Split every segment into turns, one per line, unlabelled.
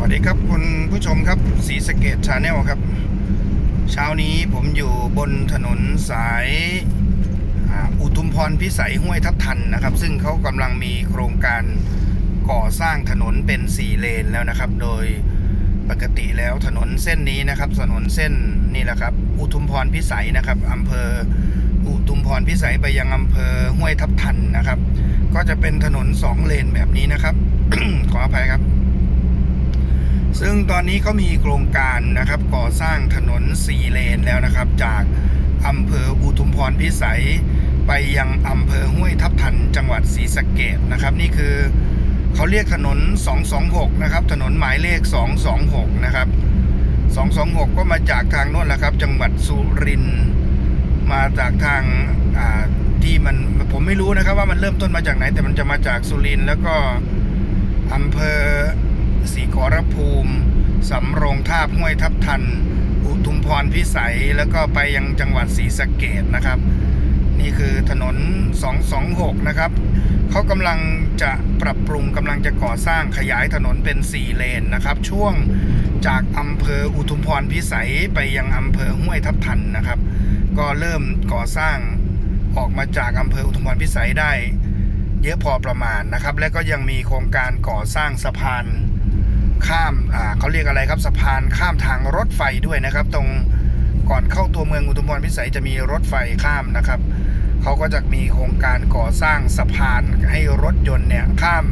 วัสดีครับคุณผู้ชมครับสีสเกตชาแนลครับ เช้านี้ผมอยู่บนถนนสายอุทุมพรพิสัยห้วยทับทันนะครับ ซึ่งเขากำลังมีโครงการก่อสร้างถนนเป็นสี่เลนแล้วนะครับ โดยปกติแล้วถนนเส้นนี้นะครับ ถนนเส้นนี่แหละครับ อุทุมพรพิสัยนะครับอำเภออุทุมพรพิสัยไปยังอำเภอห้วยทับทันนะครับ ก็จะเป็นถนนสองเลนแบบนี้นะครับ ขออภัยครับ ซึ่งตอนนี้เขามีโครงการนะครับก่อสร้างถนนสี่เลนแล้วนะครับ จากอำเภออุทุมพรพิสัย ไปยังอำเภอห้วยทับทันจังหวัดศรีสะเกดนะครับ นี่คือเขาเรียกถนน 226 นะครับ ถนนหมายเลข 226 นะครับ 226 ก็มาจากทางโน้นแหละครับ จังหวัดสุรินทร์มาจากทางที่มันผมไม่รู้นะครับว่ามันเริ่มต้นมาจากไหน แต่มันจะมาจากสุรินทร์แล้วก็อำเภอ ศรีขอรภูมิ สำโรงทาบห้วยทับทัน อุทุมพรพิสัย แล้วก็ไปยังจังหวัดศรีสะเกดนะครับ นี่คือถนน 226 นะครับ เขากำลังจะปรับปรุงกำลังจะก่อสร้างขยายถนนเป็น 4 เลนนะครับ ช่วงจากอำเภออุทุมพรพิสัยไปยังอำเภอห้วยทับทันนะครับ ก็เริ่มก่อสร้างออกมาจากอำเภออุทุมพรพิสัยได้เยอะพอประมาณนะครับ และก็ยังมีโครงการก่อสร้างสะพาน ข้ามอ่าเขาเรียกอะไรครับสะพานข้ามทางรถไฟด้วยนะครับ ตรงก่อนเข้าตัวเมืองอุทุมพรพิสัยจะมีรถไฟข้ามนะครับเขาก็จะมีโครงการก่อสร้างสะพานให้รถยนต์เนี่ยข้าม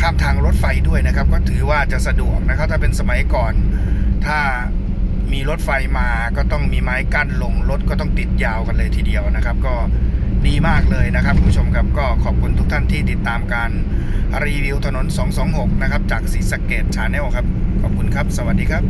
ข้ามทางรถไฟด้วยนะครับ ก็ถือว่าจะสะดวกนะครับ ถ้าเป็นสมัยก่อน ถ้ามีรถไฟมาก็ต้องมีไม้กั้นลงรถก็ต้องติดยาวกันเลยทีเดียวนะครับ ก็ดีมากเลยนะครับคุณผู้ชมครับก็ขอบ ท่านที่ติดตามการรีวิวถนน 226 นะครับ จากศรีสะเกดชาแนลครับ ขอบคุณครับ สวัสดีครับ